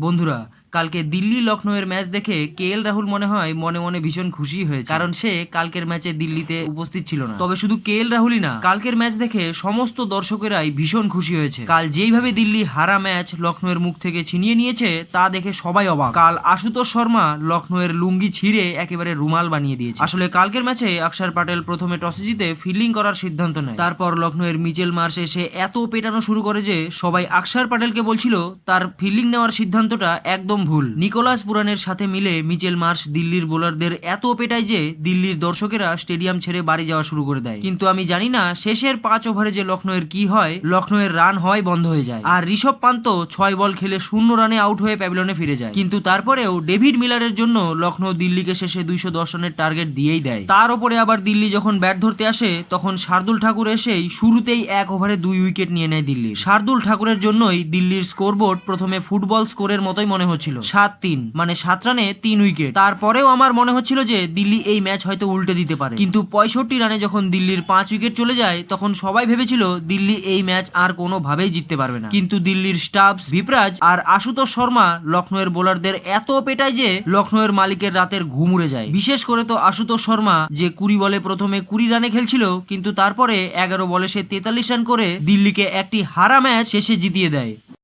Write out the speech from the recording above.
বন্ধুরা কালকে দিল্লি লখনৌয়ের ম্যাচ দেখে কে এল রাহুল মনে হয় মনে মনে ভীষণ খুশি হয়েছে। কারণ সে কালকের ম্যাচে দিল্লিতে উপস্থিত ছিল না। তবে শুধু কে এল রাহুলই না, কালকের ম্যাচ দেখে সমস্ত দর্শকেরাই ভীষণ খুশি হয়েছে। কাল যেইভাবে দিল্লি হারা ম্যাচ লখনৌয়ের মুখ থেকে ছিনিয়ে নিয়েছে, তা দেখে সবাই অবাক। কাল আশুতোষ শর্মা লখনৌয়ের লুঙ্গি ছিঁড়ে একেবারে রুমাল বানিয়ে দিয়েছে। আসলে কালকের ম্যাচে অক্ষর প্যাটেল প্রথমে টসে জিতে ফিল্ডিং করার সিদ্ধান্ত নেয়। তারপর লখনৌয়ের মিচেল মার্শ এসে এত পেটানো শুরু করে যে সবাই আকসার প্যাটেলকে বলছিল, তার ফিল্ডিং নেওয়ার সিদ্ধান্তটা একদম ভুল। নিকোলাস পুরানের সাথে মিলে মিচেল মার্শ দিল্লির বোলারদের এত পেটায় যে দিল্লির দর্শকেরা স্টেডিয়াম ছেড়ে বাড়ি যাওয়া শুরু করে দেয়। কিন্তু আমি জানি না শেষের পাঁচ ওভারে যে লখনৌয়ের কি হয়, লখনৌয়ের রান হয় বন্ধ হয়ে যায়। আর ঋষভ পান্ত ছয় বল খেলে শূন্য রানে আউট হয়ে প্যাভিলনে ফিরে যায়। কিন্তু তারপরেও ডেভিড মিলারের জন্য লখনৌ দিল্লিকে শেষে দুইশো দশ রানের টার্গেট দিয়েই দেয়। তার উপরে আবার দিল্লি যখন ব্যাট ধরতে আসে, তখন শার্দুল ঠাকুর এসেই শুরুতেই এক ওভারে দুই উইকেট নিয়ে নেয় দিল্লি শার্দুল ঠাকুরের জন্যই দিল্লির স্কোরবোর্ড প্রথমে ফুটবল স্কোরের মতোই মনে হচ্ছিল। সাত তিন মানে সাত রানে তিন উইকেট। তারপরেও আমার মনে হচ্ছিল যে দিল্লি এই ম্যাচ হয়তো উল্টে দিতে পারে। কিন্তু পঁয়ষট্টি রানে যখন দিল্লির পাঁচ উইকেট চলে যায়, তখন সবাই ভেবেছিল দিল্লি এই ম্যাচ আর কোনোভাবেই জিততে পারবে না। কিন্তু দিল্লির স্টাফস ভিপরাজ আর আশুতোষ শর্মা লখনৌয়ের বোলারদের এত পেটায় যে লখনৌয়ের মালিকের রাতের ঘুম উড়ে যায়। বিশেষ করে তো আশুতোষ শর্মা, যে কুড়ি বলে প্রথমে কুড়ি রানে খেলছিল, কিন্তু তারপরে এগারো বলে সে তেতাল্লিশ রান করে দিল্লিকে একটি হারা ম্যাচ শেষে জিতিয়ে দেয়।